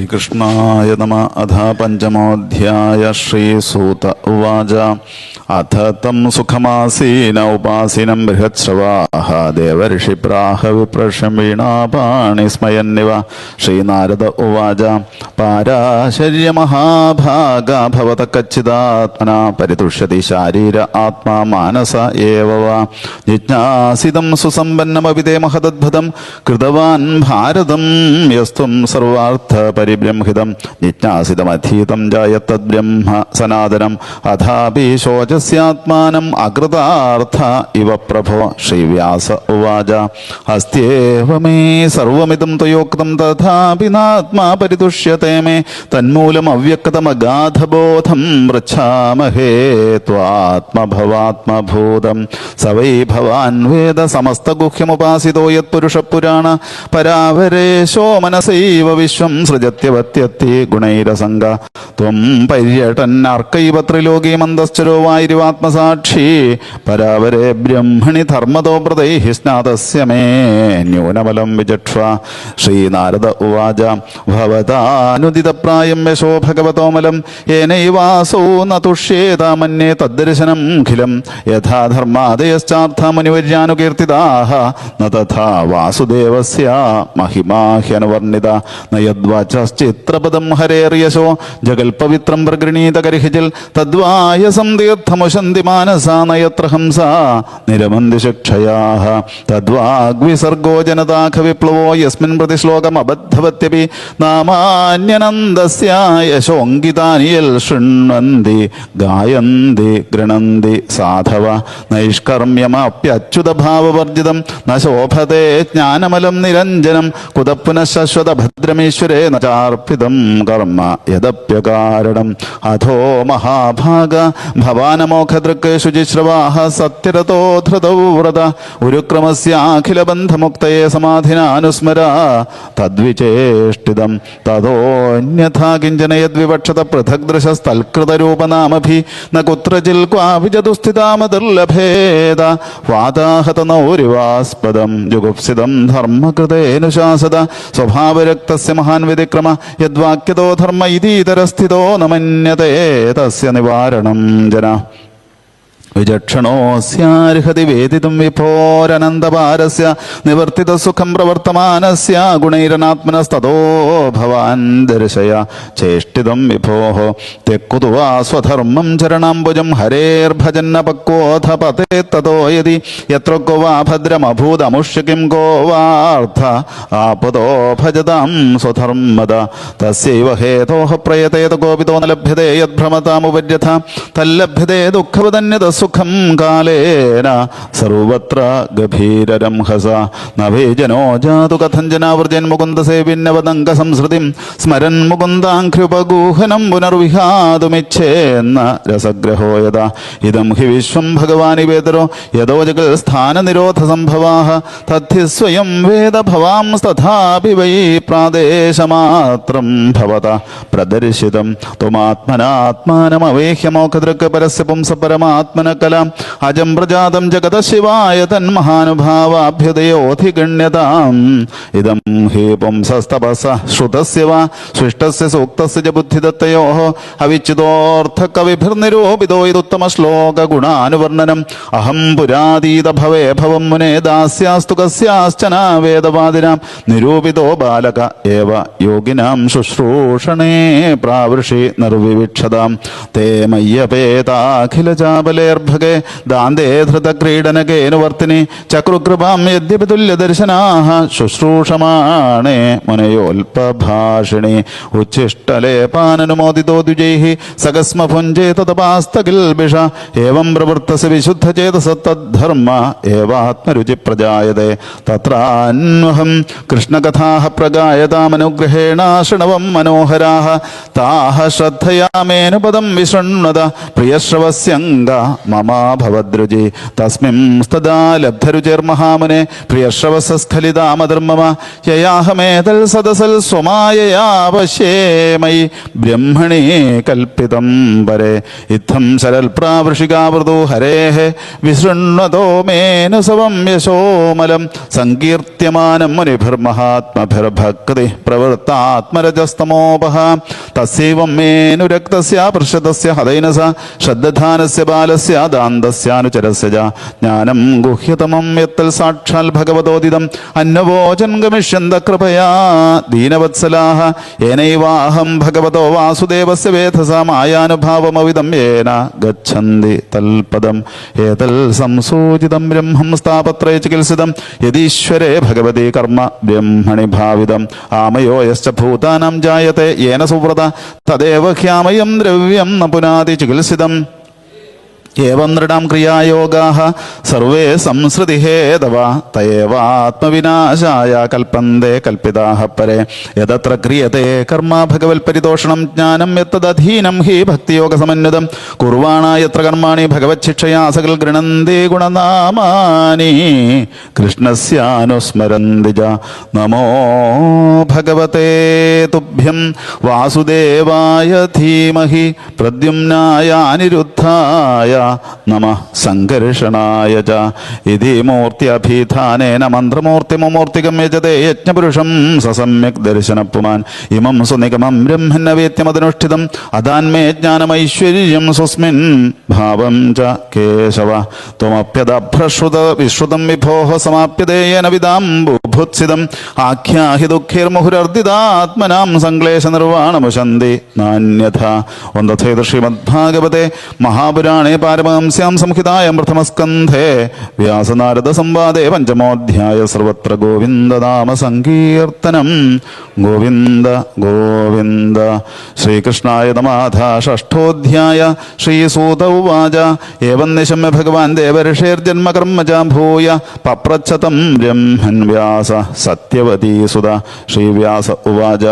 ശ്രീകൃഷ്ണായ നമ. അധ പഞ്ചമോധ്യായ ശ്രീസൂത ഉവാച. അഥ തം സുഖമാസീന ഉപാസീനം ബൃഹത്ശ്രവാഹ ദേവർഷിപ്രാഹ വിപ്രഷം വീണാപാണി സ്മയന്നിവ. ശ്രീനാരദ ഉവാച. പാരാശര്യമഹാഭാഗ ഭവത കച്ചിദാത്മന. പരിതുഷ്യതി ശാരീര ആത്മാ മാനസ ഏവ വാ. ജിജ്ഞാസിതം സുസമ്പന്നമവിതേ മഹദദ്ഭുതം. കൃതവാൻ ഭാരതം യസ്തും സർവാർത്ഥ പരിബ്രംഹിതം ജിജ്ഞാസിതമധീതം ജായത്തദ്ബ്രഹ്മ സനാതനം അഥാപി ശോചസ്യാത്മാനം അകൃതാർത്ഥ ഇവ പ്രഭോ ശ്രീവ്യാസ ഉവാച. അസ്ത്യേവ മേ സർവമിതം ത്വയോക്തം തഥാപി നാത്മാ പരിതുഷ്യത്തെ മേ തന്മൂലം അവ്യക്തമഗാധബോധം പൃച്ഛാമഹേ ത്വാത്മഭവാത്മഭൂതം. സവൈ ഭവാൻ വേദ സമസ്തഗുഹ്യമുപാസിതോ യത്പുരുഷപുരാണ പരാവരേശോ മനസൈവ വിശ്വം സൃജത്യവത്യത്തി ഗുണൈരസംഗ. ത്വം പര്യടൻ ത്രിലോകീ മന്ദസ്ഥരോവായിരുവാത്മസാക്ഷി പരാവരെ ബ്രഹ്മണി ധർമ്മതോ പ്രതൈഹി സ്നാതസ്യ മേ ന്യൂനമലം വിചക്ഷ. ശ്രീനാരദ ഉവാച ഭവതാനുദിതപ്രായം യശോ ഭഗവതോമലം. ഏനൈവാസോ ന തുഷ്യേതാമന്യേ തദ്ദർശനം ഖിലം. യഥാ ധർമാദയശ്ചാർത്ഥമുനിവര്യാനുകീർത്തിതാഹ. ന തഥാ വാസുദേവസ്യ മഹിമാഹ്യനുവർണിത. ന ഹരേറിയശോ ജഗൽപവിത്രം പ്രഗൃണീത കരിഹിജിൽ തദ്വായസം മാനസാ നയത്ര ഹംസ നിരമന്തി ശിക്ഷയാഹ. തദ്വാഗ്വിസർഗോ ജനതാഖ വിപ്ലവോ യസ്മിൻ പ്രതി ശ്ലോകമബദ്ധവത്യപി നാമാന്യനന്ദസ്യ യശോങ്കിതാനി യൽ ശൃണ്വന്തി ഗായന്തി ഗൃണന്തി സാധവ നൈഷ്കർമ്യമപ്യച്യുത ഭാവവർജിതം ന ശോഭത്തെ ജ്ഞാനമലം നിരഞ്ജനം കുതപ്പുന ഭദ്രമീശ്വരേ ഭദ്രമേശ്വരേ ന ചാർപ്പിതം കർമ്മ യദപ്യകാരണം. അധോ മഹാഭാഗ. ഭവാനമോഖദൃക് ശുചിശ്രവാഹ സത്യരതോ ധൃതൗ വ്രത ഉരുക്രമസ്യാഖില ബന്ധമുക്തയെ സമാധിനാനുസ്മര. തദ്വിചേഷ്ടിതം. തഥോന്യഥാ കിഞ്ചന യദ്വിവക്ഷത പൃഥക് ദൃശസ്തൽകൃതരൂപനാമഭി ന കുത്രചിൽ ക്വാവിജതുസ്ഥിതാമദുർലഭേദ വാതാഹത നൗരിവാസ്പദം. ജുഗുപ്സിതം ധർമ്മകൃതേനുശാസത. സ്വഭാവരക്തസ്യ മഹാൻ വിധിക്രമ യദ്വാക്യതോ ധർമ്മ ഇതീതരസ്ഥിതോ നമന്യതേ തസ്യ നിവാരണം ജന വിചക്ഷണോസ്യാർഹതി വേദിതും വിഭോരനന്ദപാരസ്യ നിവർത്തിത സുഖം പ്രവർത്തമാനസ്യ ഗുണൈരനാത്മനസ്തോ ഭവാൻ ദർശയ ചേഷ്ടിതം വിഭോः തെക്കുതു വാ സ്വധർമ്മം ചരണാംബുജം ഹരേർഭജന്ന പക്വോധ പതേ തതോ യതി യത്ര കോ വാ ഭദ്രമഭൂതമുഷ്യ കോ വാർത്ഥ ആപദോ ഭജതാം സ്വധർമ്മത തസ്യൈവ ഹേതോഹ പ്രയതേത ഗോപിതോ ന ലഭ്യതേ യദ്ഭ്രമതാമുപര്യഥ തല്ലഭ്യതേ ദുഃഖവതന്യത സുഖം കാലേന. സർവത്ര ഗഭീരരം ഹസ. നഭേജനോ ജാതു കഥഞ്ജനാവൃജൻ മുകുന്ദ സേവിന്നവതംഗ സംസൃതിം സ്മരൻ മുകുന്ദാഖ്യുപഗൂഹനം പുനർവിഹാതുമിച്ഛേന്ന രസഗ്രഹോ യഥാ. ഇതം ഹി വിശ്വം ഭഗവാനി വേദരോ. യഥോ ജഗൽ സ്ഥാനനിരോധ സംഭവാഹ തദ്ധി സ്വയം വേദ ഭവാംസ്തഥാപി വൈ പ്രാദേശമാത്രം ഭവത. പ്രദർശിതം ത്വമാത്മനാത്മാനമവേഹ്യമോഖദൃക് പരസ്യ പുംസ പരമാത്മന കലാം അജം പ്രജാതം ജഗത ശിവായ തന്മഹാനുഭാവാഭ്യുദയോധിഗണ്യതാം ഇതം ഹേ പുംസസ്തപസ ശ്രുതസ്യ വാ സൃഷ്ടസ്യ സൂക്തസ്യ ച ബുദ്ധിദത്തയോः. അവിച്യുതോർത്ഥകവിഭിർനിരൂപിതോ ഇതുത്തമ ശ്ലോക ഗുണാനുവർണനം അഹം പുരാതീത ഭവേ ഭവം മുനെ ദാസ്യാസ്തു കസ്യാശ്ചന വേദവാദിനാം. നിരൂപിതോ ബാലക ഏവ യോഗിനാം ശുശ്രൂഷണേ പ്രാവൃഷി നിർവിവിക്ഷതാം. തേ മയ്യപേതാഖില ചാബലേർഭഗേ ദാന്തേ ധൃതക്രീഡനകേനുവർത്തിനി ചക്രുകൃപാം യദ്യപി തുല്യദർശനാः ശുശ്രൂഷമാണേ മുനയോൽപഭാഷിണി. ഉച്ഛിഷ്ടലേപാനനുമോദിതോ ദ്വിജൈഹി സകസ്മഭുഞ്ജേ തതപാസ്തകിൽബിഷ ഏവം പ്രവൃത്തസി വിശുദ്ധചേതസത്തദ്ധർമ്മ ഏവാത്മരുചി പ്രജായതേ തത്രാന്വഹം കൃഷ്ണകഥാഹ പ്രഗായതാമനുഗ്രഹേണ ശൃണവം മനോഹരാഹ താഹ ശ്രദ്ധയാമേനുപദം വിശൃണ്വത പ്രിയശ്രവസ്യംഗ മമാ ഭവദ്രുജി. തസ്മിം സ്തദാ ലബ്ധരുചിർമഹാമുനെ. പ്രിയശ്രവസസ്ഖലിതാമധർമ്മമ. യയാഹമേതൽ സദസൽ സ്വമായയാ പശ്യേമയി ബ്രഹ്മണി കൽപ്പിതം പരേ ഇത്തം ശരൽപ്രാവൃഷികാവൃതോ ഹരേഹ വിശൃണ്വതോ മേനുസവം യശോമലം. സങ്കീർത്യമാനം മുനിഭിർമഹാത്മഭിർഭക്തി പ്രവൃത്താത്മരജസ്തമോപഹ. തസ്യൈവം മേനുരക്തസ്യ പൃഷതസ്യ ഹതൈനസ. ശ്രദ്ധാനസ്യ ബാലസ്യ ദാന്തസ്യാനുചരസ്യ ച ജ്ഞാനം ഗുഹ്യതമം യത്തൽ സാക്ഷാൽ ഭഗവതോദിതം. അന്നവോചൻ ഗമിഷ്യന്ത കൃപയാ. ദീനവത്സലാഹ. ഏനൈവാഹം ഭഗവതോ വാസുദേവസ്യ വേധസ മായാനുഭാവമവിദം യേന ഗച്ഛന്തി തൽപദം. ഏതൽ സംസൂചിതം ബ്രഹ്മം സ്ഥാപത്രേ ചികിത്സിതം. യതീശ്വരേ ഭഗവതി കർമ്മ ബ്രഹ്മണി ഭാവിതം. ആമയോ യശ്ച ഭൂതാനാം ജായത്തെ. യേന സുവ്രത. തദേവ ഹ്യാമയം ദ്രവ്യം ന ചികിത്സിതം. ഏവം ക്രിയായോഗാഹ ക്രിയായോഗാः സർവേ സംസൃതിഹേതവ തയേവാത്മവിനാശായ കൽപ്പന്തേ കൽപ്പിതാഹ പരേ. യതത്ര ക്രിയത്തെ കർമ്മ ഭഗവത്പരിതോഷണം ജ്ഞാനം യത്തദധീനം ഹി ഭക്തിയോഗ സമന്വിതം. കുർവാണ യത്ര കർമാണി ഭഗവത് സകൽ ഗൃണന്തി ഗുണനാമാനി. കൃഷ്ണസ്യാനുസ്മരന്തിജ നമോ ഭഗവതേ തുഭ്യം വാസുദേവായ ധീമഹി പ്രദ്യുമ്നായ അനിരുദ്ധായ നമ സംഘർഷണായ ച. ഇതി മന്ത്രമൂർത്തി മന്ത്രമൂർത്തിമൂർത്തികം യജതേ യജ്ഞപുരുഷം സസമ്യക് ദർശനപ്പുമാൻ. ഇമം സുനിഗമം ബ്രഹ്മന്നവേത്യമനുഷ്ഠിതം അതാന്മേ ജ്ഞാനമൈശ്വര്യം സ്വസ്മിൻ ഭാവം ച കേശവ. ത്വമപ്യദഭ്രശ്രുത വിശ്രുതം വിഭോ സമാപ്യതേയന വിദാം ബുഭുത്സിതം ആഖ്യാഹി ദുഃഖൈർമുഹുരർദിതാത്മനാം സംക്ലേശ നിർവാണമുശന്തി നാന്യഥ. ഒന്തഥേത് ശ്രീമദ്ഭാഗവതെ മഹാപുരാണേ പാരമഹംസ്യാം സംഹിതായ പ്രഥമസ്കന്ധേ വ്യാസനാരദ സംവാദേ പഞ്ചമോധ്യായ സർവത്ര ഗോവിന്ദനാമ സങ്കീർത്തനം ഗോവിന്ദ ഗോവിന്ദ. ശ്രീകൃഷ്ണായ നമാധ ഷഷ്ഠോധ്യായ ശ്രീസൂത ഉവാച. ഏവം നിശമ്യ ഭഗവാൻ ദേവർഷേർജന്മകർമ്മജ ഭൂയ പപ്രച്ഛതം ബ്രഹ്മൻ വ്യാസ സത്യവതീസുത ശ്രീവ്യാസ ഉവാച.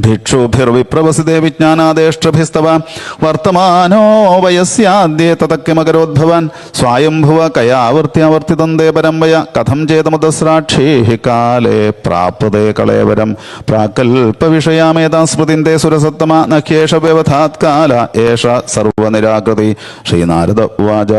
ഭിക്ഷുഭിർവിപ്രവസിതേ വിജ്ഞാനാദേഷ്ടഭിസ്തവ വർത്തമാനോ വയസ്യാദ്യേ തതക്കിമകരോദ്ഭവാൻ സ്വായംഭുവ കയാവർത്തിയാവർത്തിതം ദേ പരം വയ. കഥം ചേതമുദസ്രാക്ഷീ കാലേ പ്രാപ്തേ കളേവരം. പ്രാകൽപ്പവിഷയാമേതാ സ്മൃതിന്തേ സുരസത്തമ. നഖ്യേഷ വ്യവധാത്കാല ഏഷ സർവനിരാകൃതി. ശ്രീനാരദ വാച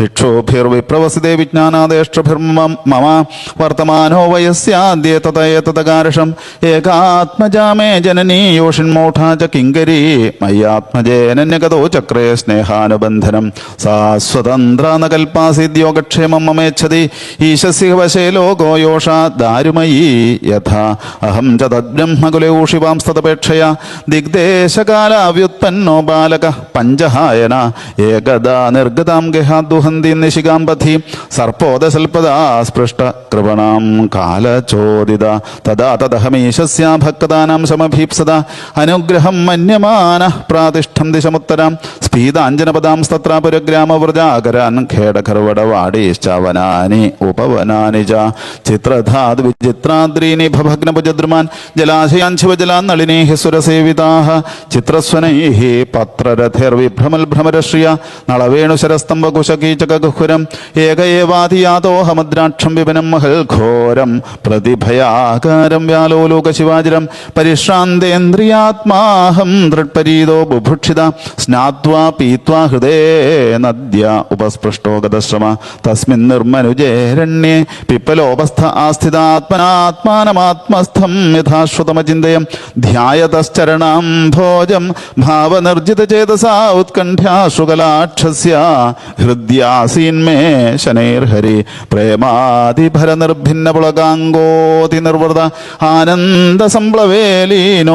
ഭിക്ഷുഭിർവിപ്രവസിതേ വിജ്ഞാനാദേഷ്ടഭിർമം മമ. വർത്തമാനോ വയസ്യാദ്യേ തതേതകാർഷം ഏകാത്മജാമേ ജനനീ യോഷിന്മൂഢാ ച കിങ്കരീ മയ്യാത്മജേനന്യഗതോ ചക്രേ സ്നേഹാനുബന്ധനം. സാ സ്വതന്ത്ര ന കൽപ്പാസിദ്യോഗക്ഷേമം മമേച്ഛതി ഈശസ്യ വശേ ലോകോ യോഷ ദാരുമയീ യഥാ. അഹം ച തദ്ബ്രഹ്മകുലെ ഊഷിവാംസ്തപേക്ഷയ ദിഗ്ദേശകാലാവ്യുത്പന്നോ ബാലക പഞ്ചഹായന. ഏകദാ നിർഗതാം ഗഹാദുഹന്തി നിശികാം പഥി. സർപ്പോദസൽപദാ സ്പൃഷ്ട കൃപണാം കാലചോദിത. തദാ തദഹമീശസ്യാ ഭക്താനാം സമഭീപ്സത അനുഗ്രഹം മന്യമാന. പ്രാതിഷ്ഠം ദിശമുത്തരാം. സ്ഫീതാഞ്ജനപദാംസ്തത്ര പുരഗ്രാമവ്രജാകരാൻ ഖേടഖർവടവാടീശ്ചവനാനി ഉപവനാനി ച ചിത്രധാത് വിചിത്രാദ്രീനി ഭഭഗ്നഭുജദ്രുമാൻ ജലാശയാൻ ശിവജലാൻ നളിനീഃ സുരസേവിതാഃ ചിത്രസ്വനൈഃ പത്രരഥൈർവിഭ്രമൽഭ്രമരശ്രിയ. നളവേണുശരസ്തംഭകുശകീചകഗുഹുരം ഏക ഏവാധിയാതോഹമദ്രാക്ഷം വിപനം മഹൽ ഘോരം പ്രതിഭയാകാരം വ്യാലോലോക ശിവാചരം പരിശ്രാന്തേന്ദ്രിയാത്മാഹം ദൃട്പരീതോ ബുഭുക്ഷിത സ്നാത്വാ പീത്വാ ഹൃദേ നദ്യ ഉപസ്പൃഷ്ടോ ഗതശ്രമ തസ്മിൻ നിർമ്മനുജേരണ്യേ പിപ്പലോപസ്ഥ ആസ്ഥിതാത്മനാത്മാനമാത്മസ്ഥം യഥാശ്രുതമചിന്തയം. ധ്യായതശ്ചരണം ഭോജം ഭാവനിർജിതചേതസാ ഉത്കണ്ഠ്യാശുകലാക്ഷസ്യ ഹൃദ്യാസീന്മേ ശനൈർഹരി. പ്രേമാതിഭരനിർഭിന്ന പുളകാങ്കോതി നിർവൃത ആനന്ദ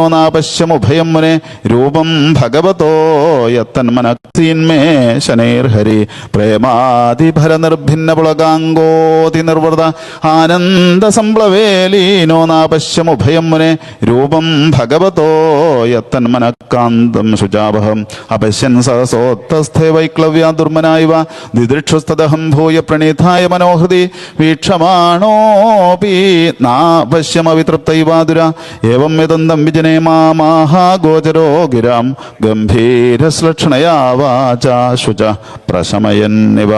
നാപശ്യമുഭയം മുനെ രൂപം ഭഗവതോ യത്തന്മനക്തിന്മേ ശനൈർഹരി. പ്രേമാതിഭര നിർഭിന്ന പുളകാങ്കോതി നിർവൃത ആനന്ദ സംപ്ലവേലീനോ നാപശ്യമുഭയം മുനെ രൂപം ഭഗവതോ യത്തന്മനക്കാന്തം ശുചാവഹം അപശ്യൻ സഹസോത്തസ്ഥേ വൈക്ലവ്യ ദുർമനായ ദിദൃക്ഷുസ്തദഹം ഭൂയ പ്രണീതായ മനോഹൃതി. വീക്ഷമാണോപി നാപശ്യമവിതൃപ്തൈവാതുര. ഏവം യദന്തം വിജന ജന്മനെ മാഹാഗോചരോ ഗിരാം ഗംഭീരശ്ലക്ഷണയാ വാച ശുച പ്രശമയന്നിവ.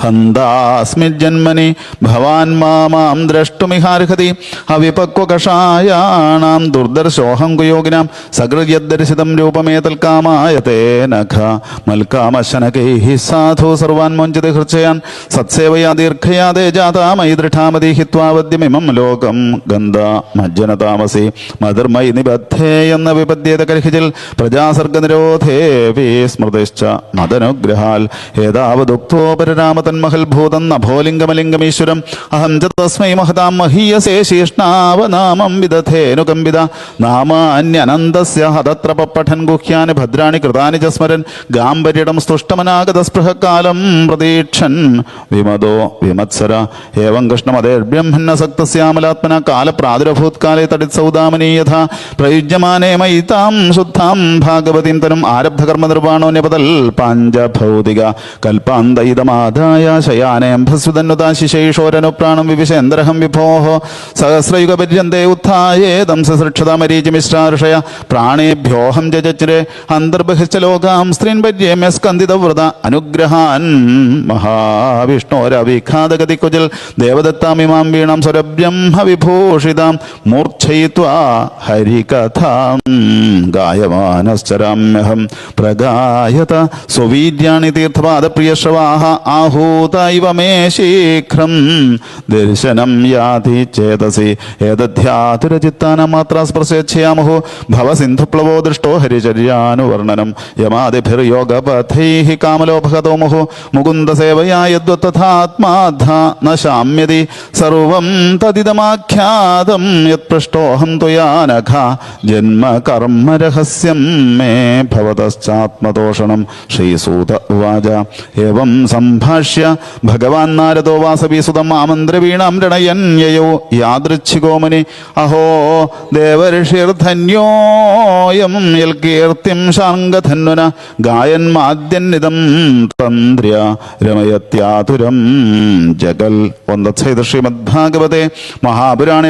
ഹന്താസ്മിജന്മനി ഭവാൻ മാമാം ദ്രഷ്ടുമിഹാർഹതി അവിപക്വകഷായാണാം ദുർദർശോഹം കുയോഗിനാം സകൃയദ്ദർശിതം രൂപമേ തൽക്കാമായ തേനഘ മൽക്കാമശനകൈः സാധു സർവാൻ മോഞ്ചിത ഹൃച്ചയാൻ സത്സേവയാ ദീർഘയാ മൈ ദൃഢാമതി ഹിത്വാവദ്യമിമം ലോകം ഗന്ധ മജ്ജനതാമസി മധുർമയി നിബദ്ധേ എന്ന വിപദ്യേത കൽഹിജിൽ പ്രജാസർഗനിരോധേ വിസ്മൃതിശ്ച മതനുഗ്രഹാൽ ഏതാവതുക്തോ പരരാമതന്മഹൽ ഭൂതം നഭോലിംഗമലിംഗമീശ്വരം അഹം തസ്മൈ മഹതാം മഹീയസേ ശീഷ്ണാവനാമം വിദധേനുകമ്പിത നാമാന്യനന്തസ്യ ഹതത്ര പപ്പഠൻ ഗുഹ്യാന് ഭദ്രാണി കൃതാനി ച സ്മരൻ. ഗാംബര്യടം സ്തുഷ്ടമനാഗത സ്പൃഹകാലം പ്രതീക്ഷൻ. വിമതോ വിമത്സര. ഏവം കൃഷ്ണമതേർബ്രഹ്മന്നസക്തസ്യാമലാത്മന കാലപ്രാദുരഭൂത്കാലേ തടിത് സൗദാമനീയഥ പ്രയുജ്യമാനേ മയിതാം ശുദ്ധാം ഭാഗവതീം തനും ആരബ്ധകർമ്മ നിർവാണോന്യപതൽ പാഞ്ചഭൗതിക. കൽപ്പാന്തയിതമാദായ ശയാനേംഭസ്വിതന്നുതാ ശിശൈഷോരനു പ്രാണം വിവിശേന്ദ്രഹം ഉത്ഥായേ സഹസ്രയുഗപര്യന്തേ ഉത്ഥായേതം മിശ്രാർഷയ പ്രാണേഭ്യോഹം ജജച്ചിരെ അന്തർബഹിശ്ച ലോകാം സ്ത്രീൻ പര്യേമ്യ സ്കന്ദിതവ്രത അനുഗ്രഹാൻ. മഹാവിഷ്ണോരവിഖാതഗതി കുജൽ ദേവദത്താമിമാം വീണാം സ്വരബ്രഹ്മ വിഭൂഷിതാം മൂർച്ഛയിത്വാ ഹരികഥാം. ഗായമാനശ്ചരാമ്യഹം പ്രഗായത സ്വവീര്യാണി തീർത്ഥപാദപ്രിയശ്രവാഹ ആഹൂത മേ ശീഘ്രം ദർശനം യാതി ചേതസി ഏതധ്യാതുരചിത്താനമാത്ര സ്പർശേച്ഛയാമഹോ ഭവസിന്ധുപ്ലവോ ദൃഷ്ടോ ഹരിചര്യാനുവർണനം യമാതിഭിർയോഗപഥൈ കാമലോഭഗതോ മുഹു മുകുന്ദസേവയാ യദ്വത്തഥാത്മാധ ന ശാമ്യതി സർവം തദിതമാഖ്യാതം യത്പൃഷ്ടോഹം തുയാനഘ ജന്മ കർമ്മരഹസ്യം മേ ഭവതശ്ചാത്മതോഷണം ശ്രീസൂത ഉവാച. എവം സംഭാഷ്യ ഭഗവാൻ നാരദോ വാസവീസുതം ആമന്ത്രവീണം രണയൻ യയോ യാദൃച്ഛികോമനി. അഹോ ദേവർഷിർധന്യോയം യൽ കീർത്തിം ശാംഗധന്വന ഗായന്മാദ്യന്നിതം തന്ത്ര്യ രമയത്യാതുരം ജഗൽ. ഒന്നച്ഛൈത ശ്രീമദ്ഭാഗവതേ മഹാപുരാണേ